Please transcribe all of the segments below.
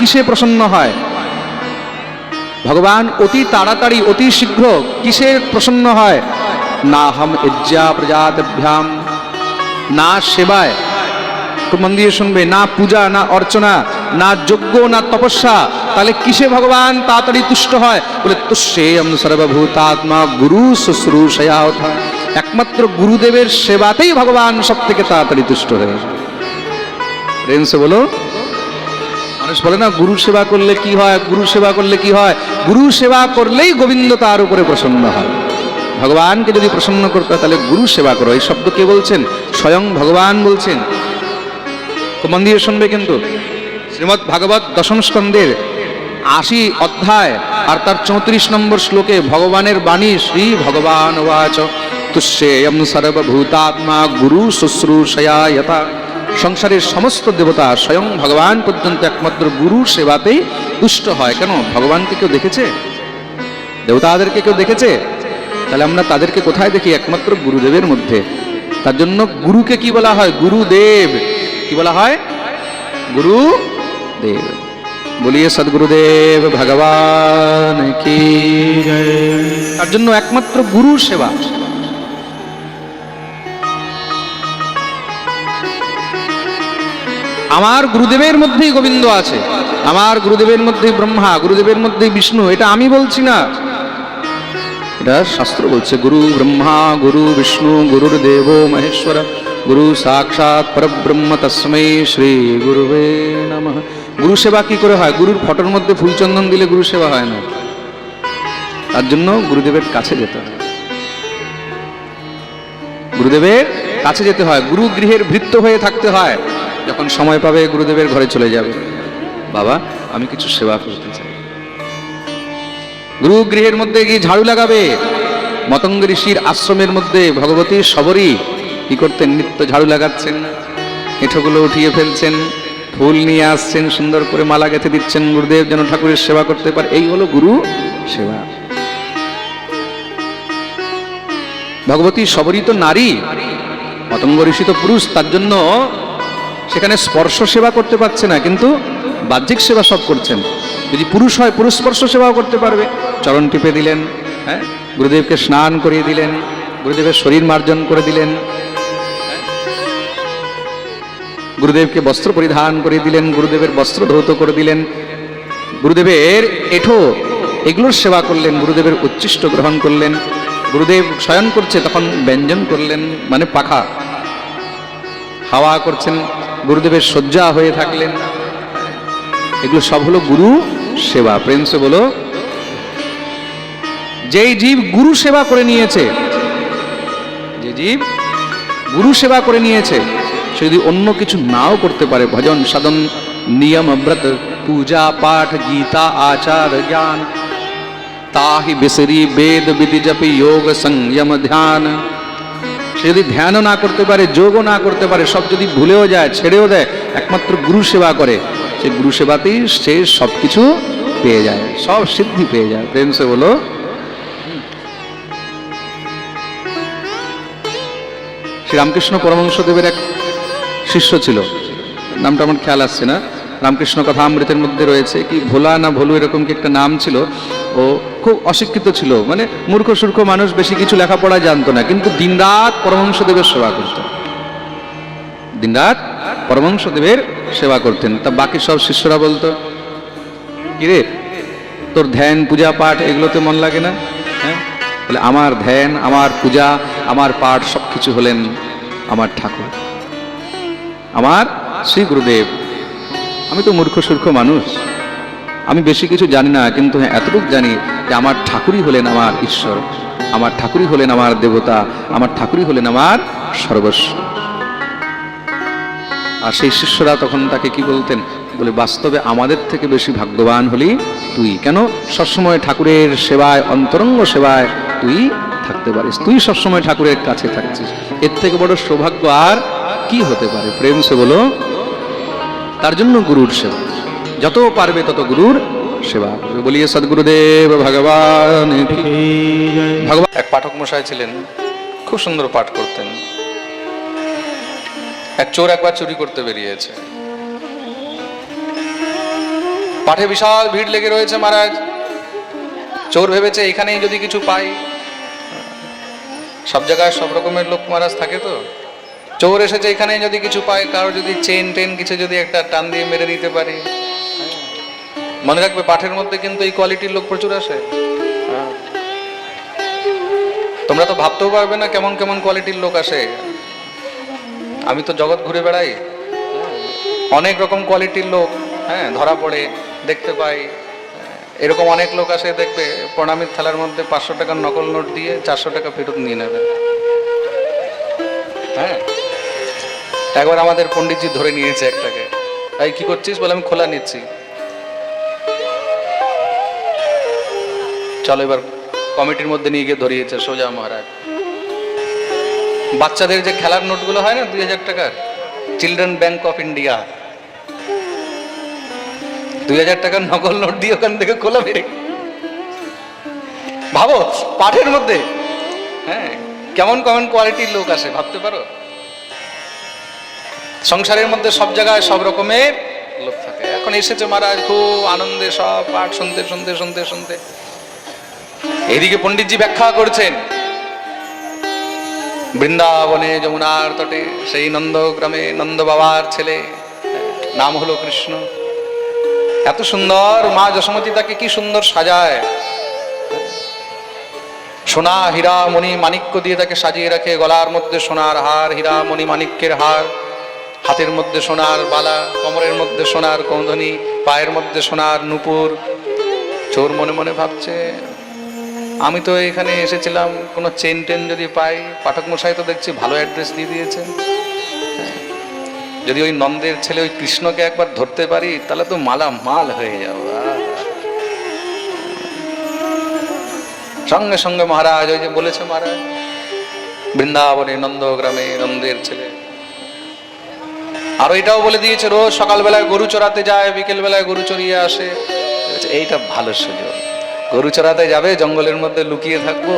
কিসে প্রসন্ন হয়? ভগবান, অতি তাড়াতাড়ি, অতি শীঘ্র কিসে প্রসন্ন হয়? না হম ইজ্জা প্রজাতভ্যাম। না সেবায়। একটু মন দিয়ে শুনবে, না পূজা, না অর্চনা, না যজ্ঞ, না তপস্যা, তাহলে কিসে ভগবান তাড়াতাড়ি তুষ্ট হয়? বলে, তুষ্যেয়ম সর্বভূতাত্মা গুরু শুশ্রূষয়া ওঠা একমাত্র গুরুদেবের সেবাতেই ভগবান সব থেকে তাড়াতাড়ি তুষ্ট হয়ে বলো। মানুষ বলে না, গুরু সেবা করলে কি হয়? গুরু সেবা করলে কি হয়? গুরু সেবা করলেই গোবিন্দ তার উপরে প্রসন্ন হয়। ভগবানকে যদি প্রসন্ন করতে হয়, তাহলে গুরু সেবা করো। এই শব্দ কে বলছেন? স্বয়ং ভগবান বলছেন। খুব মন দিয়ে শুনবে কিন্তু। শ্রীমৎ ভাগবত দশম স্কন্ধের আশি অধ্যায় আর তার চৌত্রিশ নম্বর শ্লোকে ভগবানের বাণী, শ্রী ভগবান বাচ তুষ্যেয়ম সর্বভূতাত্মা গুরু শুশ্রূষয়া, যথা সংসারের সমস্ত দেবতা স্বয়ং ভগবান পর্যন্ত একমাত্র গুরু সেবাতেই তুষ্ট হয়। কেন? ভগবানকে কেউ দেখেছে? দেবতাদেরকে কেউ দেখেছে? তাহলে আমরা তাদেরকে কোথায় দেখি? একমাত্র গুরুদেবের মধ্যে। তার জন্য গুরুকে কি বলা হয়? গুরুদেব। কি বলা হয়? গুরু দেব বলিয়ে সদগুরুদেব, ভগবান কি। তার জন্য একমাত্র গুরু সেবা। আমার গুরুদেবের মধ্যেই গোবিন্দ আছে। আমার গুরুদেবের মধ্যেই ব্রহ্মা, গুরুদেবের মধ্যেই বিষ্ণু, এটা আমি বলছি না। এটা শাস্ত্র বলছে, গুরু ব্রহ্মা, গুরু বিষ্ণু, গুরুর দেব মহেশ্বর, গুরু সাক্ষাৎ পরব্রহ্ম তস্মৈ শ্রী গুরুবে নমঃ। গুরু সেবা কি করে হয়? গুরুর ফটোর মধ্যে ফুলচন্দন দিলে গুরু সেবা হয় না। তার জন্য গুরুদেবের কাছে যেতে হয়। গুরুদেবের কাছে যেতে হয়, গুরু গৃহের ভৃত্য হয়ে থাকতে হয়। যখন সময় পাবে, গুরুদেবের ঘরে চলে যাবে। বাবা, আমি কিছু সেবা করতে চাই। গুরু গৃহের মধ্যে গিয়ে ঝাড়ু লাগাবে। মতঙ্গ ঋষির আশ্রমের মধ্যে ভগবতী সবরী কি করতেন? নিত্য ঝাড়ু লাগাচ্ছেন, এঁঠোগুলো উঠিয়ে ফেলছেন, ফুল নিয়ে আসছেন, সুন্দর করে মালা গেঁথে দিচ্ছেন। গুরুদেব যেন ঠাকুরের সেবা করতে পারে, এই হলো গুরু সেবা। ভগবতী সবরী তো নারী। মতঙ্গ ঋষি তো পুরুষ, তার জন্য সেখানে স্পর্শ সেবা করতে পারছে না, কিন্তু বাহ্যিক সেবা সব করছেন। যদি পুরুষ হয়, পুরুষ স্পর্শ সেবাও করতে পারবে। চরণ টিপে দিলেন হ্যাঁ? গুরুদেবকে স্নান করিয়ে দিলেন, গুরুদেবের শরীর মার্জন করে দিলেন গুরুদেবকে বস্ত্র পরিধান করিয়ে দিলেন, গুরুদেবের বস্ত্র ধৌত করে দিলেন। গুরুদেবের এঠো এগুলোর সেবা করলেন, গুরুদেবের উচ্ছিষ্ট গ্রহণ করলেন। গুরুদেব শয়ন করছে, তখন ব্যঞ্জন করলেন মানে পাখা। হাওয়া করছেন, গুরুদেবের শয্যা হয়ে থাকলেন। এগুলো সব হলো গুরু সেবা। প্রেম সে বলো, যেই জীব গুরু সেবা করে নিয়েছে, যে জীব গুরু সেবা করে নিয়েছে, সে যদি অন্য কিছু নাও করতে পারে, ভজন সাধন, নিয়ম, ব্রত, পূজা, পাঠ, গীতা, আচার, জ্ঞান, তাহি, বিসরি, বেদ, বিধি, জপি, যোগ, সংযম, ধ্যান সে যদি ধ্যানও না করতে পারে, যোগও না করতে পারে, সব যদি ভুলেও যায়, ছেড়েও দেয়, একমাত্র গুরু সেবা করে, সে গুরু সেবাতেই সে সব কিছু পেয়ে যায়, সব সিদ্ধি পেয়ে যায়। প্রেম সে বলো শ্রী রামকৃষ্ণ পরমহংসদেবের এক শিষ্য ছিল, নামটা আমার খেয়াল আসছে না। রামকৃষ্ণ কথা অমৃতের মধ্যে রয়েছে। কি ভোলা না ভোলু এরকম কি একটা নাম ছিল? ও খুব অশিক্ষিত ছিল। মানে মূর্খ, সূর্খ মানুষ বেশি কিছু লেখাপড়া জানতো না। কিন্তু দিনরাত পরমহংসদেবের সেবা করত। দিনরাত পরমহংসদেবের সেবা করতেন। তা বাকি সব শিষ্যরা বলতো, কিরে, তোর ধ্যান, পূজা, পাঠ এগুলোতে মন লাগে না? হ্যাঁ? বলে, আমার ধ্যান, আমার পূজা, আমার পাঠ সব কিছু হলেন আমার ঠাকুর। আমার শ্রী গুরুদেব। আমি তো মূর্খ, সূর্খ মানুষ। আমি বেশি কিছু জানি না, কিন্তু হ্যাঁ এতটুকু জানি যে আমার ঠাকুরই হলেন আমার ঈশ্বর। আমার ঠাকুরই হলেন আমার দেবতা, আমার ঠাকুরই হলেন আমার সর্বস্ব। আর সেই শিষ্যরা তখন তাকে কি বলতেন? বলে, বাস্তবে আমাদের থেকে বেশি ভাগ্যবান হলি তুই। কেন? সবসময় ঠাকুরের সেবায়, অন্তরঙ্গ সেবায় তুই থাকতে পারিস। তুই সবসময় ঠাকুরের কাছে থাকছিস। এর থেকে বড় সৌভাগ্য আর কি হতে পারে? প্রেম সে বলো তার জন্য গুরুর সেবা। যত পারবে তত গুরুর সেবা। বলিয়ে, সদ্গুরুদেব ভগবান ভগবান এক পাঠক মশাই ছিলেন, খুব সুন্দর পাঠ করতেন। এক চোর একবার চুরি করতে বেরিয়েছে। পাঠে বিশাল ভিড় লেগে রয়েছে মহারাজ। চোর ভেবেছে, এখানেই যদি কিছু পাই। সব জায়গায় সব রকমের লোক মহারাজ থাকে তো? চোর এসেছে এখানে যদি কিছু পায়, কারও যদি চেন টেন কিছু যদি একটা টান দিয়ে মেরে দিতে পারি। মনে রাখবে, পাঠের মধ্যে কিন্তু এই কোয়ালিটির লোক প্রচুর আসে। তোমরা তো ভাবতেও পারবে না কেমন কেমন কোয়ালিটির লোক আসে। আমি তো জগৎ ঘুরে বেড়াই। অনেক রকম কোয়ালিটির লোক হ্যাঁ ধরা পড়ে, দেখতে পাই। এরকম অনেক লোক আসে, দেখবে, প্রণামীর থালার মধ্যে পাঁচশো টাকার নকল নোট দিয়ে চারশো টাকা ফেরত নিয়ে নেবে। হ্যাঁ। একবার আমাদের পণ্ডিতজি ধরে নিয়েছে একটাকে। তাই কি করছিস? বলে, আমি খোলা নিচ্ছি। চলো এবার কমিটির মধ্যে নিয়ে গিয়ে ধরিয়েছে, সোজা মহারাজ। বাচ্চাদের যে খেলার নোটগুলো হয় না, দুই হাজার টাকার? Children bank of India. দুই হাজার টাকার নকল নোট দিয়ে ওখান থেকে খোলা বেড়ে। ভাবো, পাঠের মধ্যে? হ্যাঁ কেমন কেমন কোয়ালিটির লোক আসে, ভাবতে পারো? সংসারের মধ্যে সব জায়গায় সব রকমের লোক থাকে। এখন এসেছে মহারাজ, খুব আনন্দে সব পাঠ শুনতে শুনতে শুনতে শুনতে। এদিকে পণ্ডিতজি ব্যাখ্যা করছেন, বৃন্দাবনে যমুনার তটে সেই নন্দগ্রামে নন্দ বাবার ছেলে, নাম হলো কৃষ্ণ। এত সুন্দর মা যশোমতী তাকে কি সুন্দর সাজায়। সোনা হীরা মণি মাণিক্য দিয়ে তাকে সাজিয়ে রাখে, গলার মধ্যে সোনার হার হীরা মণি মাণিক্যের হার। হাতের মধ্যে সোনার বালা, কোমরের মধ্যে সোনার কৌধনি পায়ের মধ্যে সোনার নুপুর। চোর মনে মনে ভাবছে, আমি তো এখানে এসেছিলাম, কোনো চেন টেন যদি পাই, পাঠক মশাই তো দেখছি ভালো অ্যাড্রেস দিয়ে দিয়েছে যদি ওই নন্দের ছেলে ওই কৃষ্ণকে একবার ধরতে পারি, তাহলে তো মালা মাল হয়ে যাব! সঙ্গে সঙ্গে মহারাজ, ওই যে বলেছে মহারাজ, বৃন্দাবনে নন্দগ্রামে নন্দের ছেলে। আর এটাও বলে দিয়েছে, রোজ সকালবেলায় গরু চড়াতে যায় বিকেল বেলায় গরু চড়িয়ে আসে। এইটা ভালো সুযোগ। গরু চড়াতে যাবে, জঙ্গলের মধ্যে লুকিয়ে থাকব।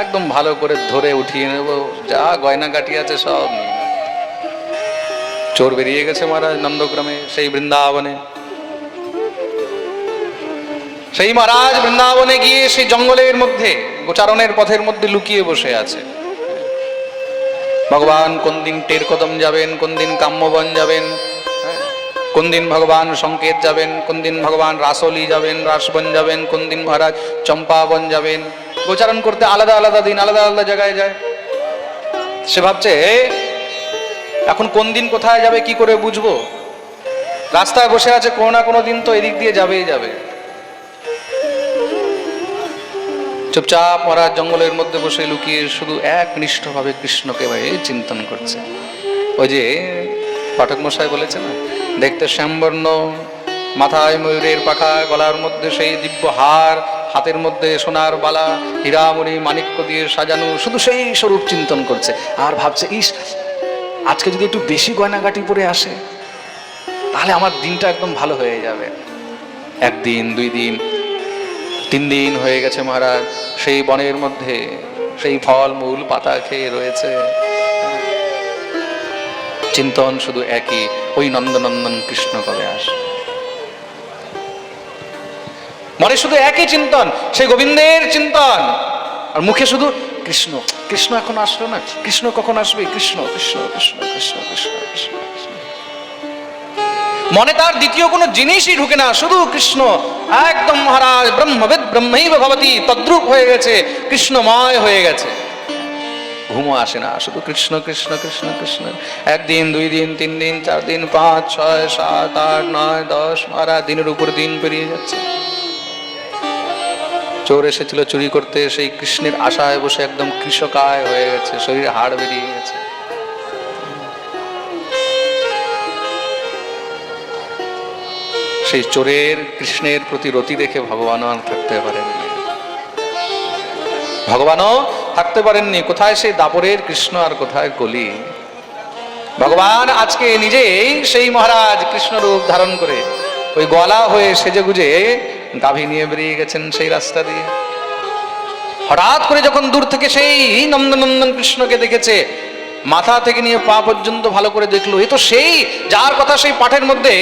একদম ভালো করে ধরে উঠিয়ে নেব। যা গয়না কাটি আছে সব চোর বেরিয়ে গেছে মহারাজ নন্দগ্রামে, সেই বৃন্দাবনে। সেই মহারাজ বৃন্দাবনে গিয়ে সেই জঙ্গলের মধ্যে, গোচারণের পথের মধ্যে লুকিয়ে বসে আছে। ভগবান কোন দিন টের কদম যাবেন কোন দিন কাম্যবন যাবেন হ্যাঁ, কোন দিন ভগবান সংকেত যাবেন কোন দিন ভগবান রাসলি যাবেন রাসবন যাবেন কোন দিন মহারাজ চম্পাবন যাবেন। গোচারণ করতে আলাদা আলাদা দিন আলাদা আলাদা জায়গায় যায়। সে ভাবছে এখন কোন দিন কোথায় যাবে কি করে বুঝব? রাস্তায় বসে আছে কোনো না কোনো দিন তো এদিক দিয়ে যাবেই যাবে। চুপচাপ মহারাজ জঙ্গলের মধ্যে বসে লুকিয়ে শুধু একনিষ্ঠভাবে কৃষ্ণকে চিন্তন করছে। ওই যে পাঠক মশাই বলেছে না, দেখতে শ্যামবর্ণ, মাথায় ময়ূরের পাখা, গলার মধ্যে সেই দিব্য হার, হাতের মধ্যে সোনার বালা, হীরামণি মাণিক্য দিয়ে সাজানো, শুধু সেই স্বরূপ চিন্তন করছে। আর ভাবছে, ইস, আজকে যদি একটু বেশি গয়নাগাটি পরে আসে, তাহলে আমার দিনটা একদম ভালো হয়ে যাবে। একদিন, দুই দিন তিন দিন হয়ে গেছে মহারাজ, সেই বনের মধ্যে, সেই ফল মূল পাতা খেয়ে রয়েছে। চিন্তন শুধু একই, ওই নন্দনন্দন কৃষ্ণ কবে আসে মনে শুধু একই চিন্তন, সেই গোবিন্দের চিন্তন। আর মুখে শুধু কৃষ্ণ কৃষ্ণ এখন আসলো না, কৃষ্ণ কখন আসবে? কৃষ্ণ কৃষ্ণ কৃষ্ণ কৃষ্ণ কৃষ্ণ কৃষ্ণ। মনে তার দ্বিতীয় কোনো জিনিসই ঢুকে না, শুধু কৃষ্ণ। একদম মহারাজ, ব্রহ্মবেদ ব্রহ্মৈব ভবতি, তদ্রুপ হয়ে গেছে, কৃষ্ণময় হয়ে গেছে। ঘুমো আসে না, শুধু কৃষ্ণ কৃষ্ণ কৃষ্ণ কৃষ্ণ। একদিন, দুই দিন, তিন দিন, চার দিন, পাঁচ, ছয়, সাত, আট, নয়, দশ মহারাজ দিনের উপর দিন পেরিয়ে যাচ্ছে। চোর এসেছিল চুরি করতে, সেই কৃষ্ণের আশায় বসে একদম কৃষকায় হয়ে গেছে, শরীরে হাড় বেরিয়ে গেছে। সেই চোরের কৃষ্ণের প্রতি রতি দেখে ভগবানও থাকতে পারেননি। ভগবানও থাকতে পারেননি। কোথায় সেই দাপরের কৃষ্ণ আর কোথায় কলি? ভগবান আজকে নিজেই সেই মহারাজ কৃষ্ণ রূপ ধারণ করে ওই গলা হয়ে সেজে গুজে গাভী নিয়ে বেরিয়ে গেছেন সেই রাস্তা দিয়ে। হঠাৎ করে যখন দূর থেকে সেই নন্দনন্দন কৃষ্ণকে দেখেছে মাথা থেকে নিয়ে পা পর্যন্ত ভালো করে দেখল। এ তো সেই, যার কথা সেই পাঠের মধ্যে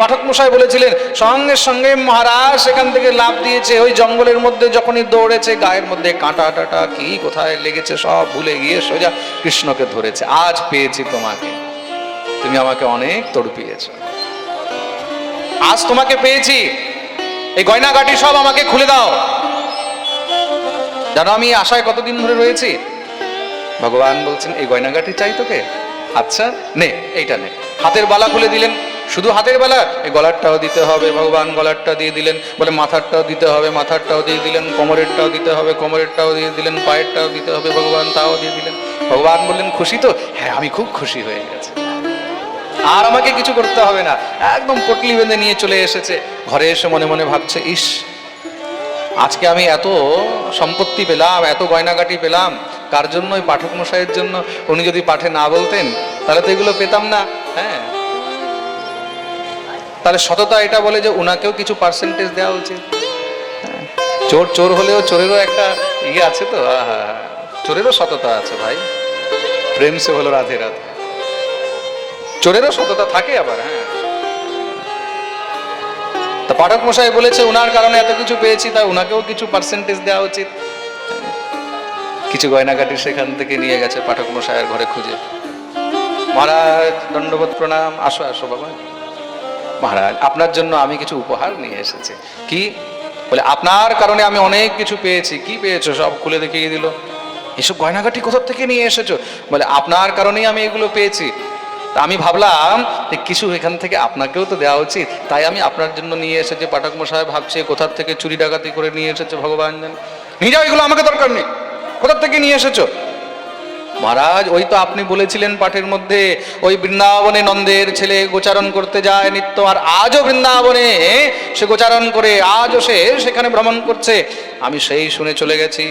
পাঠক মশাই বলেছিলেন, সঙ্গে সঙ্গে মহারাজ সেখান থেকে লাভ দিয়েছে, ওই জঙ্গলের মধ্যে যখনই দৌড়েছে, গায়ের মধ্যে কাঁটা, টাটা, কি কোথায় লেগেছে সব ভুলে গিয়ে সোজা কৃষ্ণকে ধরেছে। আজ পেয়েছি তোমাকে, তুমি আমাকে অনেক তড়পিয়েছো আজ তোমাকে পেয়েছি, এই গয়নাগাটি সব আমাকে খুলে দাও। জানো আমি আশায় কতদিন ধরে রয়েছি? ভগবান বলছেন, এই গয়নাগাটি চাই তোকে? আচ্ছা নে, এইটা নে। হাতের বালা খুলে দিলেন। শুধু হাতের বালা? এই গলারটাও দিতে হবে। ভগবান গলারটা দিয়ে দিলেন। বলে মাথারটাও দিতে হবে। মাথারটাও দিয়ে দিলেন। কোমরেরটাও দিতে হবে। কোমরেরটাও দিয়ে দিলেন। পায়েরটাও দিতে হবে। ভগবান তাও দিয়ে দিলেন। ভগবান বললেন, খুশি তো? হ্যাঁ আমি খুব খুশি হয়ে গেছি। আর আমাকে কিছু করতে হবে না। একদম পটলি বেঁধে নিয়ে চলে এসেছে। ঘরে এসে মনে মনে ভাবছে, ইস, আজকে আমি এত সম্পত্তি পেলাম, এত গয়নাগাটি পেলাম। কার জন্য ওই পাঠক মশাইয়ের জন্য? উনি যদি পাঠে না বলতেন তাহলে তো এগুলো পেতাম না হ্যাঁ? তাহলে সততা এটা বলে যে ওনাকেও কিছু পার্সেন্টেজ দেওয়া উচিত। হ্যাঁ। চোর চোর হলেও চোরেরও একটা ইয়ে আছে তো আহা, চোরেরও সততা আছে ভাই। প্রেম সে হলো রাধে রাধে। চোরেরও সততা থাকে আবার হ্যাঁ। তা পাঠক মশাই বলেছে উনার কারণে এত কিছু পেয়েছি তাই উনাকেও কিছু পার্সেন্টেজ দেওয়া উচিত। কিছু গয়নাগাটি সেখান থেকে নিয়ে গেছে পাঠক মশাইয়ের ঘরে খুঁজে। মহারাজ, দণ্ডবোধ প্রণাম। আসো আসো বাবা। মহারাজ, আপনার জন্য আমি কিছু উপহার নিয়ে এসেছি। কি? বলে, আপনার কারণে আমি অনেক কিছু পেয়েছি। কি পেয়েছ? সব খুলে দেখিয়ে দিল। এসব গয়নাগাটি কোথা থেকে নিয়ে এসেছ? বলে, আপনার কারণেই আমি এগুলো পেয়েছি। আমি ভাবলাম যে কিছু এখান থেকে আপনাকেও তো দেওয়া উচিত। তাই আমি আপনার জন্য নিয়ে এসেছি। পাঠক মশাই ভাবছে, কোথার থেকে চুরি ডাকাতি করে নিয়ে এসেছে ভগবান জানে। নিয়ে যাও, এগুলো আমাকে দরকার নেই। কোথার থেকে নিয়ে এসেছ? মহারাজ, ওই তো আপনি বলেছিলেন পাঠের মধ্যে, ওই বৃন্দাবনে নন্দের ছেলে গোচারণ করতে যায় নিত্য, আর আজও বৃন্দাবনে সে গোচারণ করে, আজও সে সেখানে ভ্রমণ করছে। আমি সেই শুনে চলে গেছি।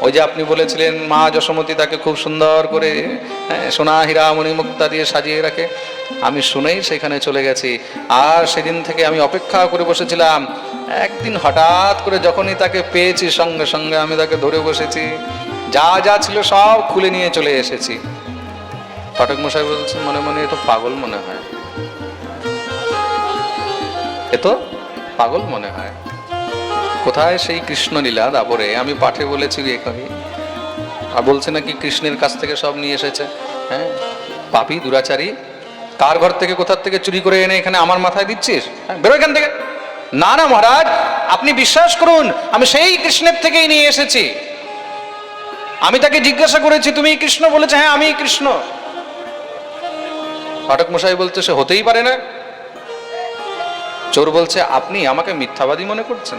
ওই যে আপনি বলেছিলেন মা যশোমতী তাকে খুব সুন্দর করে হ্যাঁ, সোনা হীরা মণিমুক্তা দিয়ে সাজিয়ে রাখে। আমি শুনেই সেখানে চলে গেছি। আর সেদিন থেকে আমি অপেক্ষা করে বসেছিলাম। একদিন হঠাৎ করে যখনই তাকে পেয়েছি সঙ্গে সঙ্গে আমি তাকে ধরে বসেছি। যা যা ছিল সব খুলে নিয়ে চলে এসেছি। পাঠক মশাই বলছেন মনে মনে এ তো পাগল মনে হয়। এ তো পাগল মনে হয়। কোথায় সেই কৃষ্ণলীলা? দাবরে, আমি পাঠে বলেছি এখানে আর বলছে নাকি কৃষ্ণের কাছ থেকে সব নিয়ে এসেছে। হ্যাঁ? পাপি, দুরাচারী, কার ঘর থেকে, কোথার থেকে চুরি করে এনে এখানে আমার মাথায় দিচ্ছিস? হ্যাঁ বেরো এখান থেকে। না না মহারাজ, আপনি বিশ্বাস করুন, আমি সেই কৃষ্ণের থেকেই নিয়ে এসেছি। আমি তাকে জিজ্ঞাসা করেছি, তুমি কৃষ্ণ? বলেছে হ্যাঁ আমি কৃষ্ণ। পাঠক মশাই বলছে, সে হতেই পারে না। চোর বলছে, আপনি আমাকে মিথ্যাবাদী মনে করছেন?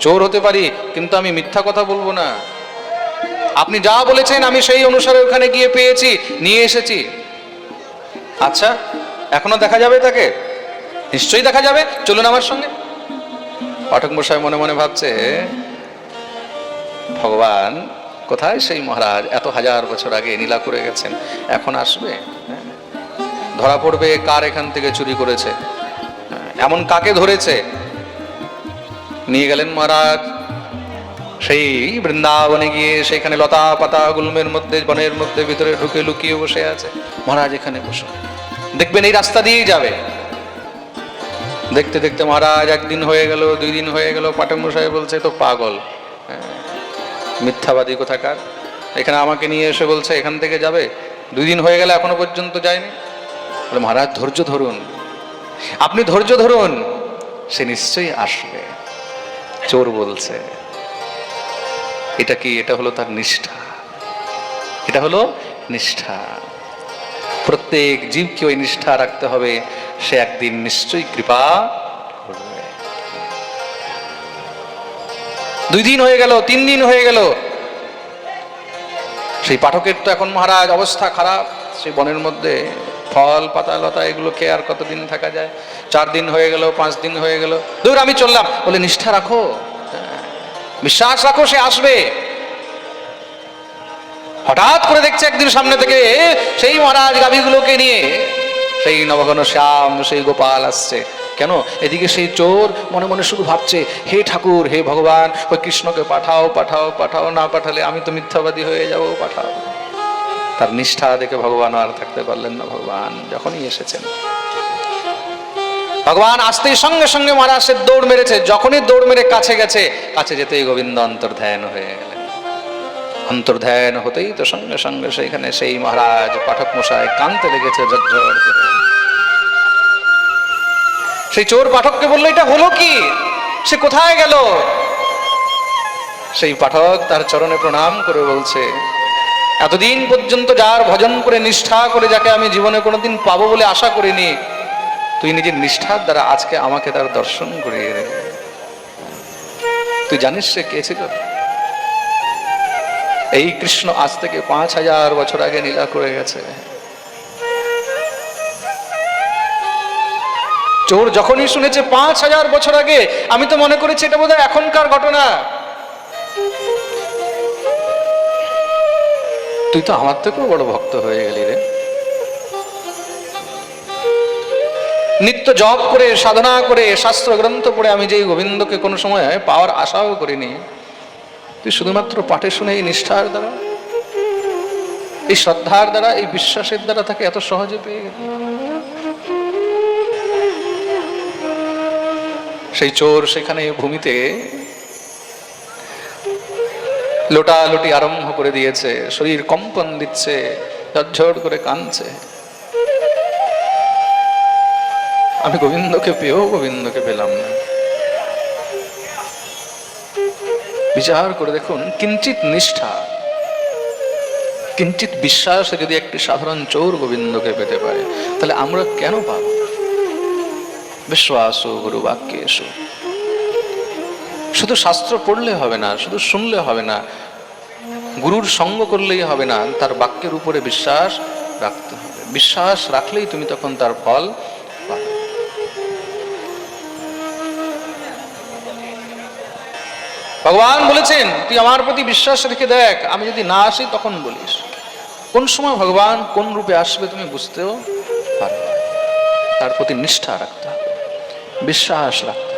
চোর হতে পারি কিন্তু আমি মিথ্যা কথা বলব না। আপনি যা বলেছেন আমি সেই অনুসারে ওখানে গিয়ে পেয়েছি নিয়ে এসেছি। আচ্ছা এখনও দেখা যাবে তাকে? নিশ্চয়ই দেখা যাবে। চলুন আমার সঙ্গে। পাঠক মশাই মনে মনে ভাবছে ভগবান কোথায় সেই মহারাজ? এত হাজার বছর আগে নীলা করে গেছেন এখন আসবে? হ্যাঁ? ধরা পড়বে কার এখান থেকে চুরি করেছে? হ্যাঁ, এমন কাকে ধরেছে? নিয়ে গেলেন মহারাজ সেই বৃন্দাবনে গিয়ে সেখানে লতা পাতা গুলমের মধ্যে বনের মধ্যে ভিতরে ঢুকে লুকিয়ে বসে আছে মহারাজ এখানে বসে দেখবেন এই রাস্তা দিয়েই যাবে দেখতে দেখতে মহারাজ একদিন হয়ে গেল দুই দিন হয়ে গেল পাঠক মশাই বলছে তো পাগল হ্যাঁ, মিথ্যাবাদী কোথাকার এখানে আমাকে নিয়ে এসে বলছে এখান থেকে যাবে দুই দিন হয়ে গেলে এখনও পর্যন্ত যায়নি মহারাজ ধৈর্য ধরুন আপনি ধৈর্য ধরুন সে নিশ্চয়ই আসবে চোর বলছে। এটা কি, এটা হলো তার নিষ্ঠা? এটা হলো নিষ্ঠা। প্রত্যেক জীবকে ওই নিষ্ঠা রাখতে হবে। সে একদিন নিশ্চয়ই কৃপা করবে। দুই দিন হয়ে গেল, তিন দিন হয়ে গেল। সেই পাঠকের তো এখন মহারাজ অবস্থা খারাপ। সেই বনের মধ্যে ফল পাতা লতা এগুলো খেয়ে আর কতদিন থাকা যায়? চার দিন হয়ে গেল পাঁচ দিন হয়ে গেল। দূর আমি চললাম। বলে নিষ্ঠা রাখো। হ্যাঁ, বিশ্বাস রাখো সে আসবে। হঠাৎ করে দেখছে একদিন সামনে থেকে সেই মহারাজ গাভীগুলোকে নিয়ে। সেই নবঘন শ্যাম সেই গোপাল আসছে। কেন? এদিকে সেই চোর মনে মনে শুধু ভাবছে হে ঠাকুর হে ভগবান ওই কৃষ্ণকে পাঠাও পাঠাও পাঠাও না পাঠালে আমি তো মিথ্যাবাদী হয়ে যাব পাঠাও। তার নিষ্ঠা দেখে ভগবান আর থাকতে পারলেন না। ভগবান যখনই এসেছেন। ভগবান আসতেই সঙ্গে সঙ্গে মহারাজের দৌড় মেরেছে। যখনই দৌড় মেরে কাছে গেছে, কাছে যেতেই গোবিন্দ অন্তর্ধ্যান হয়ে গেলেন। অন্তর্ধ্যান হতেই তো সঙ্গে সঙ্গে সেইখানে সেই মহারাজ পাঠক মশাই কানতে লেগেছে সেই চোর পাঠককে বলল, এটা হলো কি? সে কোথায় গেল? সেই পাঠক তার চরণে প্রণাম করে বলছে এতদিন পর্যন্ত যার ভজন করে নিষ্ঠা করে যাকে আমি জীবনে কোনোদিন পাবো বলে আশা করিনি, তুই নিজের নিষ্ঠার দ্বারা আজকে আমাকে তার দর্শন করিয়ে দে তুই জানিস সে কে ছিল? এই কৃষ্ণ আজ থেকে পাঁচ হাজার বছর আগে নীলা করে গেছে। চোর যখনই শুনেছে পাঁচ হাজার বছর আগে, আমি তো মনে করেছি এটা বোধহয় এখনকার ঘটনা। তুই তো আমার থেকেও বড় ভক্ত হয়ে গেলি রে। নিত্য জপ করে, সাধনা করে শাস্ত্র গ্রন্থ পড়ে আমি যে এই গোবিন্দকে কোনো সময় পাওয়ার আশাও করিনি, তুই শুধুমাত্র পাঠে শুনে এই নিষ্ঠার দ্বারা, এই শ্রদ্ধার দ্বারা, এই বিশ্বাসের দ্বারা তাকে এত সহজে পেয়ে গেলি। সেই চোর সেখানে ভূমিতে লোটালুটি আরম্ভ করে দিয়েছে, শরীর কম্পন দিচ্ছে, ঝরঝর করে কাঁদছে। আমি গোবিন্দকে পেয়েও গোবিন্দকে পেলাম না। বিচার করে দেখুন, কিঞ্চিত নিষ্ঠা, কিঞ্চিত বিশ্বাসে যদি একটি সাধারণ চোর গোবিন্দকে পেতে পারে, তাহলে আমরা কেন পাব? বিশ্বাস গুরু বাক্যে এসো শুধু শাস্ত্র পড়লে হবে না, শুধু শুনলে হবে না গুরুর সঙ্গ করলেই হবে না, তার বাক্যের উপরে বিশ্বাস রাখতে হবে। বিশ্বাস রাখলেই তুমি তখন তার ফল ভগবান বলেছেন, তুই আমার প্রতি বিশ্বাস রেখে দেখ, আমি যদি না আসি তখন বলিস। কোন সময় ভগবান কোন রূপে আসবে তুমি বুঝতেও পারবে তার প্রতি নিষ্ঠা রাখতে হবে। বিশ্বাস রাখতে